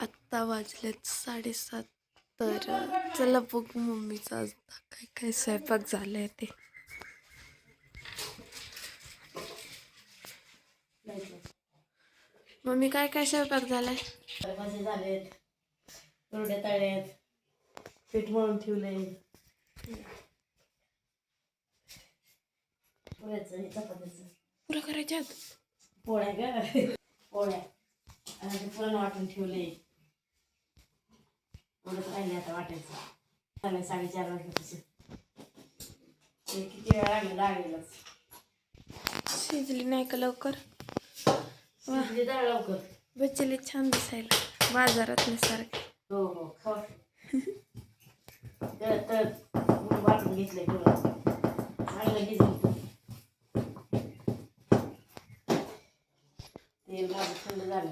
आत्ता वाजलेत साडेसात तर चला बघू मम्मीचा आज काय काय स्वयंपाक आहे ते. मम्मी काय काय स्वयंपाक झालाय? भाजी झालेत कुरड्या तळ्यात पीठ मळून ठेवलंय. पुऱ्याचं चपात्याचं पुरं करायच्यात? पोळ्या ग. पोळ्या. आणि पुरण वाटून ठेवले एवढंच राहिले आता वाटायचं. चालेल साडेचार वाजल्यापासून. किती वेळ लागला लागेलच. शिजली नाही का लवकर? बच्चेले छान दिसायला. बाजारात सारखे हो हो वाटून घेतलंय चांगलं भिजलं तेल माझं थंड झालं.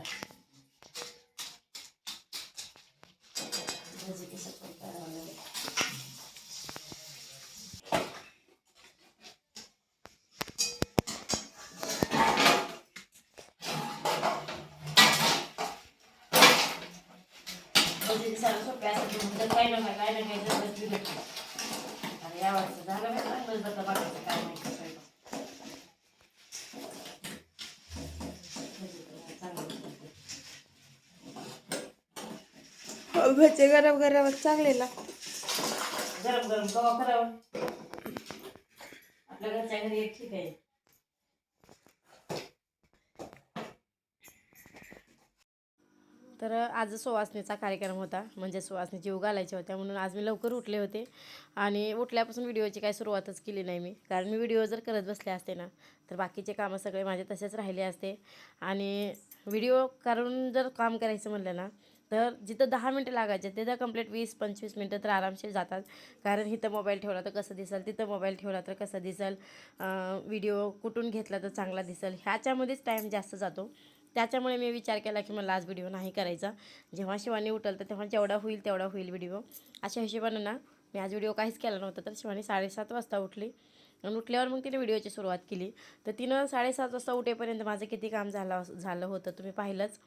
भजी दिसायला सोप्या असतात तर काय ना काय ना काय जर बसली आणि या वर्षी झालं काय चांगलंच बदला काय भजे गरम गरम चांगले लागतात गरम गरम कवा करावं? आपल्या घरच्या घरी एक ठीक आहे तर आज सुवासनीचा कार्यक्रम होता. म्हणजे सुवासनीची जीव घालायच्या होत्या म्हणून आज मी लवकर उठले होते. आणि उठल्यापासून व्हिडिओची काही सुरुवातच केली नाही मी. कारण मी व्हिडिओ जर करत बसले असते ना तर बाकीचे कामं सगळे माझे तसेच राहिले असते. आणि व्हिडिओ करून जर काम करायचं म्हणलं ना तर जिथं दहा मिनटं लागायचे तिथं कंप्लीट वीस पंचवीस मिनटं तर आरामशीर जातात. कारण इथं मोबाईल ठेवला तर कसं दिसेल? तिथं मोबाईल ठेवला तर कसं दिसेल? व्हिडिओ कुठून घेतला तर चांगला दिसेल? ह्याच्यामध्येच टाईम जास्त जातो. त्याच्यामुळे मी विचार केला की मला आज व्हिडिओ नाही करायचा. जेव्हा शिवानी उठल तर तेव्हा जेवढा होईल तेवढा होईल व्हिडिओ. अशा हिशोबानं ना मी आज व्हिडिओ काहीच केला नव्हता. तर शिवानी साडेसात वाजता उठली. आणि उठल्यावर मग तिने व्हिडिओची सुरुवात केली. तर तिनं साडेसात वाजता उठेपर्यंत माझं किती काम झालं झालं होतं तुम्ही पाहिलंच.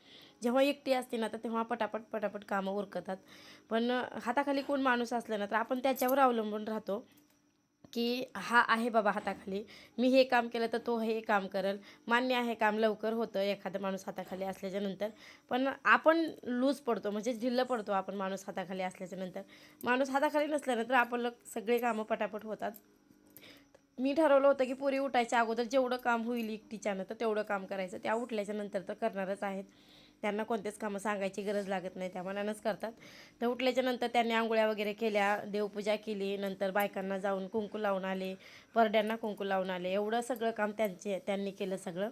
जेव्हा एकटी असते ना तर तेव्हा पटापट पटापट कामं उरकतात. पण हाताखाली कोण माणूस असलं ना तर आपण त्याच्यावर अवलंबून राहतो. की हा आहे बाबा हाताखाली. मी हे काम केलं तर तो हे काम करेल. मान्य आहे काम लवकर होतं एखादा माणूस हाताखाली असल्याच्या नंतर. पण आपण लूज पडतो म्हणजे झिल्ल पडतो आपण माणूस हाताखाली असल्याच्या नंतर. माणूस हाताखाली नसल्यानंतर आपलं सगळे कामं पटापट होतात. मी ठरवलं होतं की पुरी उठायच्या अगोदर जेवढं काम होईल एकटीच्यानं तर तेवढं काम करायचं. त्या उठल्याच्या नंतर तर करणारच आहेत. त्यांना कोणतेच कामं सांगायची गरज लागत नाही त्या मनानंच करतात. तर उठल्याच्या नंतर त्यांनी आंघोळ्या वगैरे केल्या देवपूजा केली नंतर बायकांना जाऊन कुंकू लावून आले परड्यांना कुंकू लावून आले एवढं सगळं काम त्यांचे त्यांनी केलं सगळं.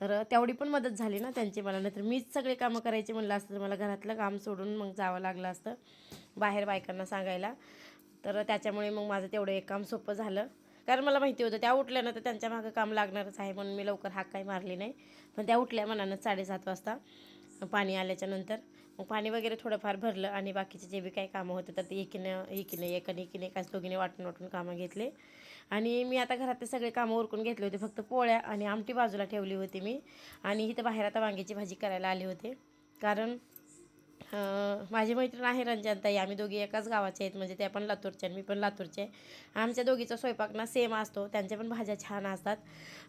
तर तेवढी पण मदत झाली ना त्यांची मला. नाहीतर मीच सगळे कामं करायची म्हणलं असतं तर मला घरातलं काम सोडून मग जावं लागलं असतं बाहेर बायकांना सांगायला. तर त्याच्यामुळे मग माझं तेवढं एक काम सोपं झालं. कारण मला माहिती होतं त्या उठल्या ना तर त्यांच्या मागं काम लागणारच आहे म्हणून मी लवकर हाक काही मारली नाही. पण त्या उठल्या मनानं साडेसात वाजता पाणी आल्याच्यानंतर. मग पाणी वगैरे थोडंफार भरलं आणि बाकीचे जे बी काही कामं होतं तर ते एकीनं एकीने एकाने एकीने एकाच दोघीने वाटून वाटून कामं घेतले. आणि मी आता घरातले सगळे कामं उरकून घेतले होते फक्त पोळ्या आणि आमटी बाजूला ठेवली होती मी. आणि इथं बाहेर आता वांग्याची भाजी करायला आले होते. कारण माझी मैत्रीण आहे रंजनताई आम्ही दोघी एकाच गावाचे आहेत. म्हणजे त्या पण लातूरच्या आणि मी पण लातूरचे. आहे आमच्या दोघीचा स्वयंपाक ना सेम असतो. त्यांच्या पण भाज्या छान असतात.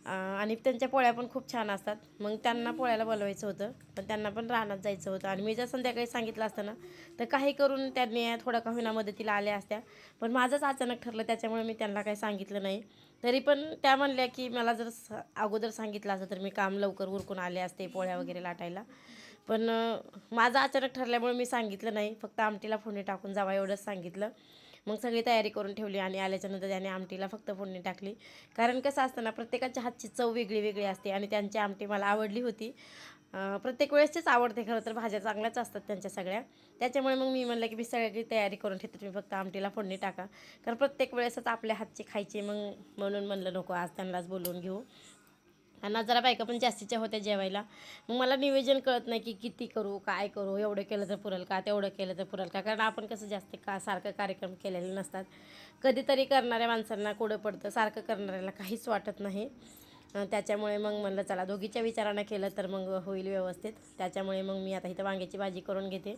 आणि त्यांच्या पोळ्या पण खूप छान असतात. मग त्यांना पोळ्याला बोलवायचं होतं. पण त्यांना पण रानात जायचं होतं. आणि मी जर संध्याकाळी सांगितलं असतं ना तर काही करून त्यांनी थोडं का होईना मदतीला आल्या असत्या. पण माझंच अचानक ठरलं त्याच्यामुळे मी त्यांना काही सांगितलं नाही. तरी पण त्या म्हणल्या की मला जर स- अगोदर सांगितलं असतं तर मी काम लवकर उरकून आले असते पोळ्या वगैरे लाटायला. पण माझं अचानक ठरल्यामुळे मी सांगितलं नाही. फक्त आमटीला फोडणी टाकून जावा एवढंच सांगितलं. मग सगळी तयारी करून ठेवली आणि आल्याच्यानंतर त्याने आमटीला फक्त फोडणी टाकली. कारण कसं असतं ना प्रत्येकाच्या हातची चव वेगळी वेगळी असते आणि त्यांची आमटी मला आवडली होती. प्रत्येक वेळेसचीच आवडते खरं तर भाज्या चांगल्याच असतात त्यांच्या सगळ्या. त्याच्यामुळे मग मी म्हणलं की मी सगळी तयारी करून ठेवते तुम्ही फक्त आमटीला फोडणी टाका. कारण प्रत्येक वेळेसच आपल्या हातची खायची मग म्हणून म्हणलं नको आज त्यांनाच बोलवून घेऊ. आणि जरा बायका पण जास्तीच्या होत्या जेवायला. मग मला नियोजन कळत नाही की किती करू काय करू एवढं केलं तर पुरेल का तेवढं केलं तर पुरेल का? कारण आपण कसं जास्त का सारखं कार्यक्रम केलेले नसतात. कधीतरी करणाऱ्या माणसांना कुठं पडतं सारखं करणाऱ्याला काहीच वाटत नाही. त्याच्यामुळे मग म्हणलं चला दोघीच्या विचारानं केलं तर मग होईल व्यवस्थित. त्याच्यामुळे मग मी आता इथं वांग्याची भाजी करून घेते.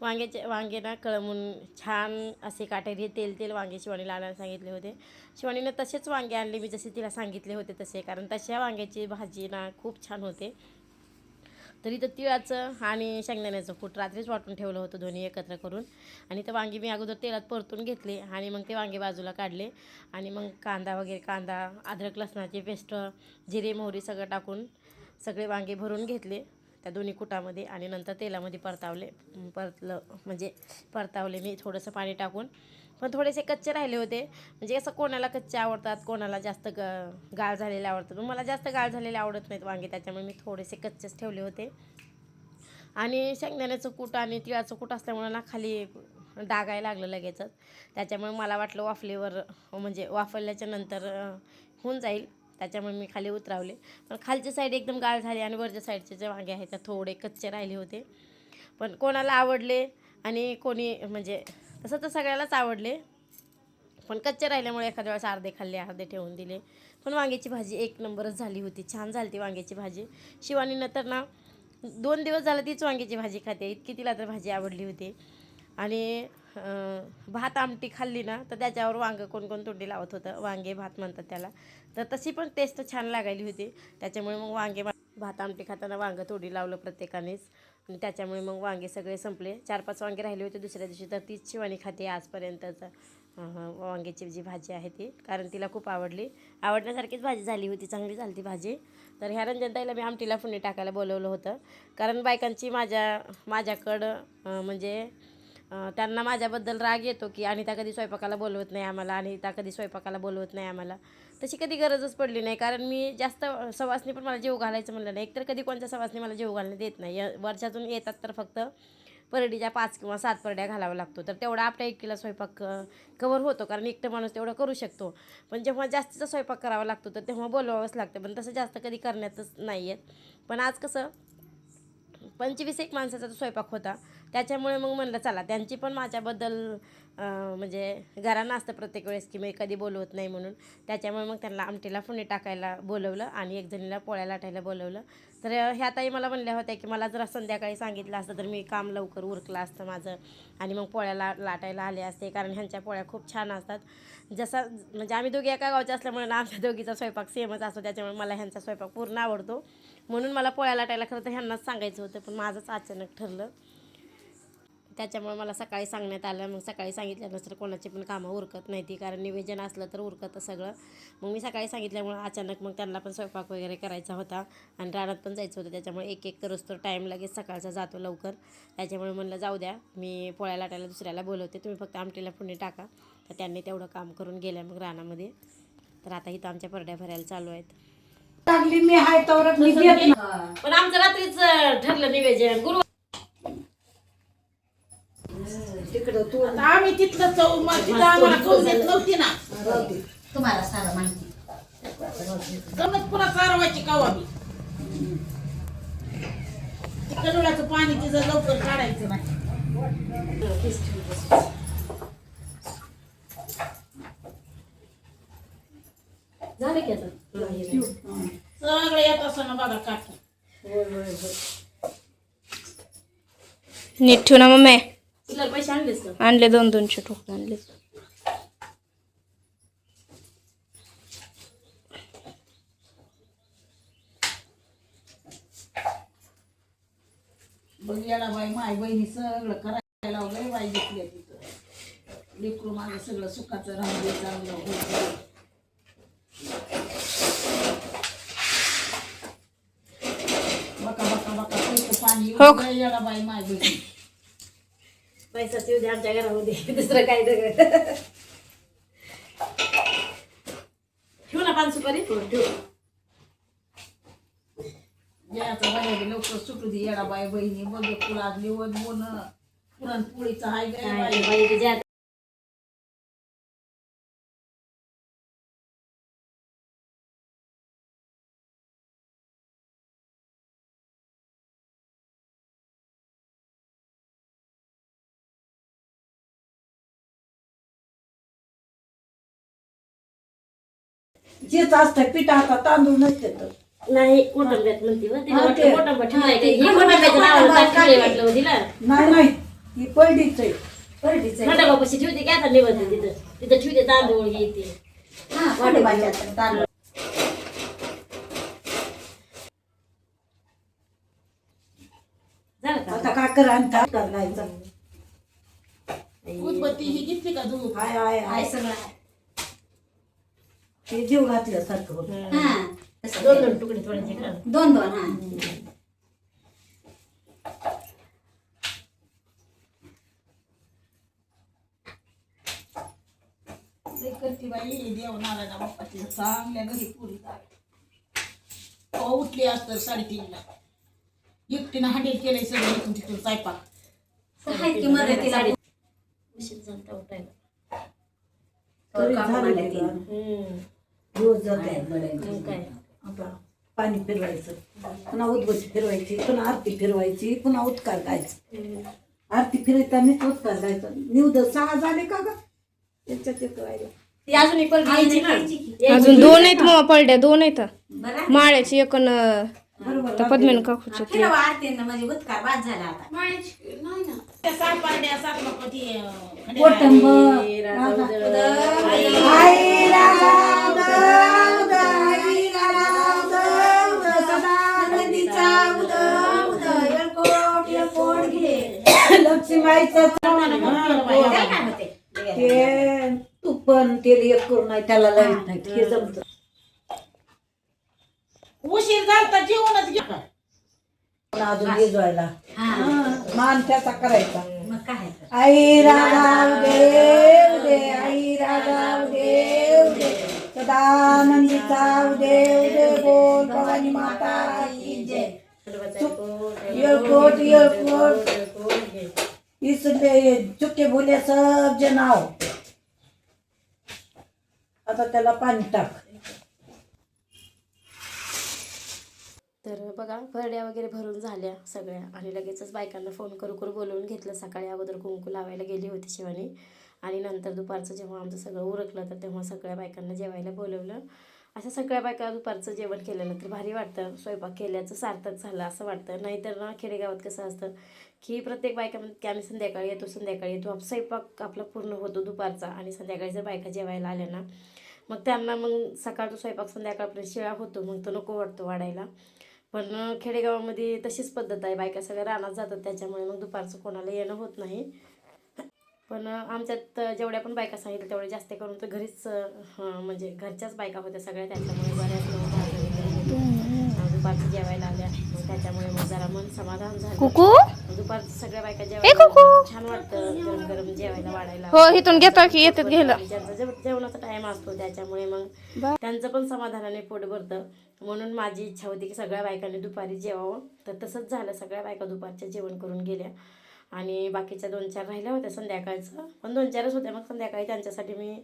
वांग्याचे वांगे ना कळमून छान असे काटेरी तेल तेल वांगे शिवानीला आणायला सांगितले होते. शिवानीनं तसेच वांगे आणले मी जसे तिला सांगितले होते तसे कारण तशा वांग्याची भाजी ना खूप छान होते. तरी तर तिळाचं आणि शेंगदाण्याचं कूट रात्रीच वाटून ठेवलं होतं दोन्ही एकत्र करून. आणि ते वांगी मी अगोदर तेलात परतून घेतले आणि मग ते वांगे बाजूला काढले. आणि मग कांदा वगैरे कांदा अद्रक लसणाची पेस्ट जिरे मोहरी सगळं टाकून सगळे वांगे भरून घेतले. त्या दोन्ही कुटामध्ये आणि नंतर तेलामध्ये परतावले परतलं म्हणजे परतावले मी. थोडंसं पाणी टाकून. पण थोडेसे कच्चे राहिले होते. म्हणजे असं कोणाला कच्चे आवडतात कोणाला जास्त ग गाळ झालेले आवडतात. पण मला जास्त गाळ झालेले आवडत नाहीत वांगे त्याच्यामुळे मी थोडेसे कच्चेच ठेवले होते. आणि शेंगदाण्याचं कूट आणि तिळाचं कूट असल्यामुळं ना खाली डागायला लागलं लगेचच. त्याच्यामुळे मला वाटलं वाफलेवर म्हणजे वाफरल्याच्या नंतर होऊन जाईल. त्याच्यामुळे मी खाली उतरावले. पण खालची साईड एकदम गाळ झाली आणि वरच्या साईडचे जे वांगे आहेत त्या थोडे कच्चे राहिले होते. पण कोणाला आवडले आणि कोणी म्हणजे तसं तर सगळ्यालाच आवडले. पण कच्चे राहिल्यामुळे एखाद्या वेळेस अर्धे खाल्ले अर्धे ठेवून दिले. पण वांग्याची भाजी एक नंबरच झाली होती. छान झाली ती वांग्याची भाजी. शिवानीनं तर ना दोन दिवस झालं तीच वांग्याची भाजी खाते. इतकी तिला तर भाजी आवडली होती. आणि भात आमटी खाल्ली ना तर त्याच्यावर वांगं कोण कोण तोंडी लावत होतं. वांगे भात म्हणतात त्याला. तर तशी पण टेस्ट छान लागायली होती. त्याच्यामुळे मग वांगे भात आमटी खाताना वांगं तोडी लावलं प्रत्येकानेच. आणि त्याच्यामुळे मग वांगे सगळे संपले. चार पाच वांगे राहिले होते दुसऱ्या दिवशी तर तीच शिवानी खाते आजपर्यंतच. वांग्याची जी भाजी आहे ती कारण तिला खूप आवडली. आवडण्यासारखीच भाजी झाली होती चांगली झाली ती भाजी. तर ह्या रंजनताईला मी आमटीला फुंडी टाकायला बोलवलं होतं. कारण बायकांची माझ्या माझ्याकडं म्हणजे त्यांना माझ्याबद्दल राग येतो की आणि त्या कधी स्वयंपाकाला बोलवत नाही आम्हाला आणि त्या कधी स्वयंपाकाला बोलवत नाही आम्हाला. तशी कधी गरजच पडली नाही कारण मी जास्त सवासनी पण मला जेव घालायचं म्हणलं नाही. एकतर कधी कोणत्या सवासनी मला जेव घालण्यात येत नाही. वर्षातून येतात तर फक्त परडीच्या पाच किंवा सात परड्या घालावा लागतो. तर तेवढा आपल्या एकटीला स्वयंपाक कवर होतो कारण एकटं माणूस तेवढं करू शकतो. पण जेव्हा जास्तीचा स्वयंपाक करावा लागतो तर तेव्हा बोलवावंच लागतं. पण तसं जास्त कधी करण्यातच नाही आहेत पण आज कसं पंचवीस एक माणसाचा तो स्वयंपाक होता. त्याच्यामुळे मग म्हणलं चला त्यांची पण माझ्याबद्दल म्हणजे घरानं असतं प्रत्येक वेळेस की मी कधी बोलवत नाही म्हणून. त्याच्यामुळे मग त्यांना आमटीला फुणे टाकायला बोलवलं आणि एक जणीला पोळ्या लाटायला बोलवलं. तर ह्या ताई मला म्हणल्या होत्या की मला जर संध्याकाळी सांगितलं असतं तर मी काम लवकर उरकलं असतं माझं आणि मग पोळ्या ला लाटायला आले असते कारण ह्यांच्या पोळ्या खूप छान असतात. जसा म्हणजे आम्ही दोघी एका गावच्या असल्यामुळे ना आमच्या दोघीचा स्वयंपाक सेमच असतो त्याच्यामुळे मला ह्यांचा स्वयंपाक पूर्ण आवडतो. म्हणून मला पोळ्या लाटायला खरं तर ह्यांनाच सांगायचं होतं पण माझंच अचानक ठरलं. त्याच्यामुळे मला सकाळी सांगण्यात आलं. मग सकाळी सांगितल्यानंतर कोणाची पण कामं उरकत नाही ती कारण निवेदन असलं तर उरकतं सगळं. मग मी सकाळी सांगितल्यामुळं अचानक मग त्यांना पण स्वयंपाक वगैरे करायचा होता. आणि रानात पण जायचं होतं. त्याच्यामुळे एक एक करूच तर टाईम लगेच सकाळचा जातो लवकर. त्याच्यामुळे म्हणलं जाऊ द्या. मी पोळ्या लाटायला दुसऱ्याला बोलवते. तुम्ही फक्त आमटीला पुणे टाका. तर त्यांनी तेवढं काम करून गेल्या मग रानामध्ये. तर आता इथं आमच्या परड्या भरायला चालू आहेत. लागली मी हाय नाही. पण आमचं रात्रीच ठरलं निवेदन. गुरु तिकडं तू आता आम्ही तिथलं चौ मग तिथं आम्हाला देत नव्हती ना. तुम्हाला सारं माहिती. कमत पुन्हा सारवायची कवा बी. ते कडुलाचं पाणी तिचं लवकर काढायचं नाही. झालं की आता? सगळं येत असं ना बघा काकी. नीट ठेव ना मम्मी तुला पैसे आणलेस का आणले दोन दोनशे ठोकून आणले बघ बाई माय बहिणी सगळं करायला लावलंय बाई घेतली तिथं लेकरू माझं सगळं सुखाचं राहू दे चांगलं होऊ दे. बका बका बका पैसे पाणी येऊ हो. बाई माय बहिणी पैसा येऊ दे आमच्या घरामध्ये. दुसरं काय सगळं ठेवू ना पाच सुपारी? ठेव. जयाचा बाहेर लवकर सुटू दे येडा बाई बहिणी बघ तुला निवड बोन पुरणपोळीचं हाय बाई. जेच असतं पीठ आता तांदूळ नसते तर नाही कोटंब्यात म्हणते. तिला हा, वाटलं ते- कोटंबा ठेवलाय ते का? ही कोटंब्याच्या नावावर टाकलंय वाटलं तिला. नाही ही आहे परडीचं आहे. ठेवते की आता निवडते तिथं. तिथं ठेवते तांदूळ हे ते. हा तांदूळ. झालं का? आता काय करा आणि काय करायचं? उदबत्ती ही घेतली का तू हाय हाय आहे हाय सगळं आहे. ते जीव घातल्यासारखं होतं. हा तसं दोन. दोन तुकडे का दोन दोन हा. करती बाई देव नारायणा बाप्पाची. चांगल्या घरी पुरी हो उठली असतं साडेतीनला. एकटीनं हँडल केलंय सगळं इथून तिथून स्वयंपाक. आहेत की मदतीला? उशीर झालता उठायला. दिवस जाते काय? पाणी फिरवायचं पुन्हा उदबत्ती फिरवायची पुन्हा आरती फिरवायची पुन्हा उत्कार गायचं आरती फिरवताना उत्कार गायचं निवद सहा झाले का ग? त्याच्यात एक राहिलं. ती अजून एक ना? दोन आहेत मग पडल्या दोन आहेत. माळ्याची एक अन बरोबर. त्या पद्मेन काकूची हा, फिरवा आरतीनं म्हणजे ती. लक्ष्मीबाईचं ते पण ते एक करून नाही त्याला लावित नाही हे. जमत. उशीर झालता जेवणच घे. अजून येजवायला हा. मान त्याचा करायचा. मग काय तर. आई राजा उदे उदे आई राजा उदे उदे. सदानंदीचा उदे उदे बोल भवानी माता की जय. येळकोट येळकोट. इस पे चुके बोले सब जनाव. आता त्याला पाणी टाक. तर बघा फरड्या वगैरे भरून झाल्या सगळ्या. आणि लगेचच बायकांना फोन करू करू बोलवून घेतलं. सकाळी अगोदर कुंकू लावायला गेली होती शिवानी. आणि नंतर दुपारचं जेव्हा आमचं सगळं उरकलं तर तेव्हा सगळ्या बायकांना जेवायला बोलवलं. अशा सगळ्या बायका दुपारचं जेवण केल्यानंतर तर भारी वाटतं. स्वयंपाक केल्याचं सार्थक झालं असं वाटतं. नाहीतर ना खेडेगावात कसं असतं की प्रत्येक बायका म्हणते की आम्ही संध्याकाळी येतो संध्याकाळी येतो. स्वयंपाक आपला पूर्ण होतो दुपारचा. आणि संध्याकाळी जर बायका जेवायला आल्या ना मग त्यांना मग सकाळचा स्वयंपाक संध्याकाळपर्यंत शिळा होतो. मग तो नको वाटतो वाढायला. पण खेडेगावामध्ये तशीच पद्धत आहे. बायका सगळ्या रानात जातात त्याच्यामुळे मग दुपारचं कोणाला येणं होत नाही. पण आमच्यात जेवढ्या पण बायका सांगितल्या तेवढ्या जास्त करून तर घरीच म्हणजे घरच्याच बायका होत्या सगळ्या त्याच्यामुळे बऱ्याच दुपारचं जेवायला आल्या मग त्याच्यामुळे मग जरा मन समाधान झालं. दुपारचं सगळ्या बायका जेवायला. छान वाटतं गरम गरम जेवायला वाढायला. हो इथून घेतो की येतात घ्यायला. जेवणाचा टाइम असतो त्याच्यामुळे मग त्यांचं पण समाधानाने पोट भरतं. म्हणून माझी इच्छा होती की सगळ्या बायकांनी दुपारी जेवावं. तर तसंच झालं सगळ्या बायका दुपारच्या जेवण करून गेल्या. आणि बाकीच्या दोन चार राहिल्या होत्या संध्याकाळचं. पण दोन चारच होत्या मग संध्याकाळी त्यांच्यासाठी मी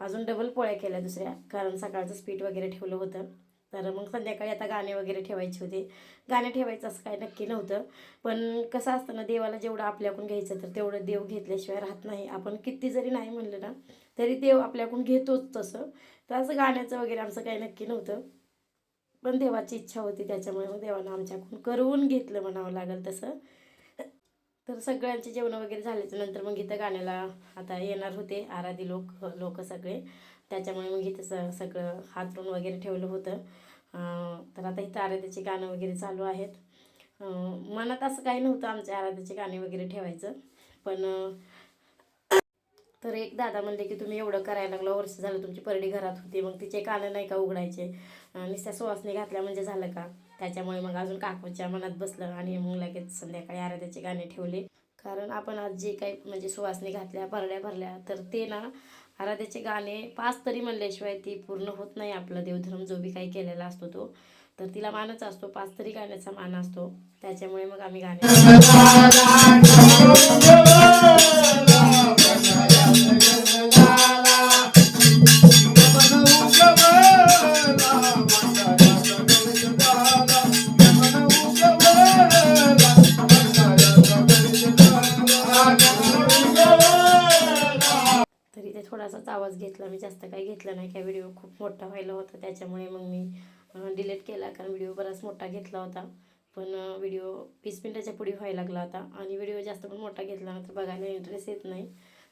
अजून डबल पोळ्या केल्या दुसऱ्या कारण सकाळचं स्पीट वगैरे ठेवलं होतं. तर मग संध्याकाळी आता गाणे वगैरे ठेवायचे होते. गाणे ठेवायचं असं काही नक्की नव्हतं. पण कसं असतं ना देवाला जेवढं आपल्याकडून घ्यायचं तर तेवढं देव घेतल्याशिवाय राहत नाही. आपण किती जरी नाही म्हणलं ना तरी देव आपल्याकडून घेतोच तसं. तर असं गाण्याचं वगैरे आमचं काही नक्की नव्हतं. पण देवाची इच्छा होती त्याच्यामुळे मग देवानं आमच्याकडून करून घेतलं म्हणावं लागेल तसं. तर सगळ्यांचे जेवण वगैरे झाल्याच्यानंतर मग इथं गाण्याला आता येणार होते आराधी लोक लोक सगळे. त्याच्यामुळे मग इथं स सगळं हातरून वगैरे ठेवलं होतं. तर आता इथं आराध्याचे गाणं वगैरे चालू आहेत. मनात असं काही नव्हतं आमच्या आराध्याचे गाणे वगैरे ठेवायचं. पण तर एक दादा म्हणले की तुम्ही एवढं करायला लागलं वर्ष झालं तुमची परडी घरात होती मग तिचे कानं नाही का उघडायचे? निस्त्या नुसत्या सुवासनी घातल्या म्हणजे झालं का? त्याच्यामुळे मग अजून काकूच्या मनात बसलं आणि मग लगेच संध्याकाळी आराध्याचे गाणे ठेवले. कारण आपण आज जे काही म्हणजे सुवासनी घातल्या परड्या भरल्या तर ते ना आराध्याचे गाणे पाच तरी म्हणल्याशिवाय ती पूर्ण होत नाही आपलं. देवधर्म जो बी काही केलेला असतो तो. तर तिला मानच असतो पाच तरी गाण्याचा मान असतो. त्याच्यामुळे मग आम्ही गाणे थोडासाच आवाज घेतला. मी जास्त काही घेतला नाही. काय व्हिडिओ खूप मोठा व्हायला होता. त्याच्यामुळे मग मी डिलीट केला. कारण व्हिडिओ बराच मोठा घेतला होता. पण व्हिडिओ वीस मिनिटाच्या पुढे व्हायला लागला होता. आणि व्हिडिओ जास्त पण मोठा घेतला ना तर बघायला इंटरेस्ट येत नाही.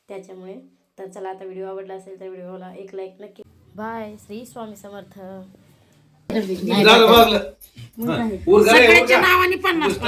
त्याच्यामुळे तर चला आता व्हिडिओ आवडला असेल तर व्हिडिओला एक लाईक नक्की. बाय श्री स्वामी समर्थ. सगळ्यांच्या. नावाने पन्नास.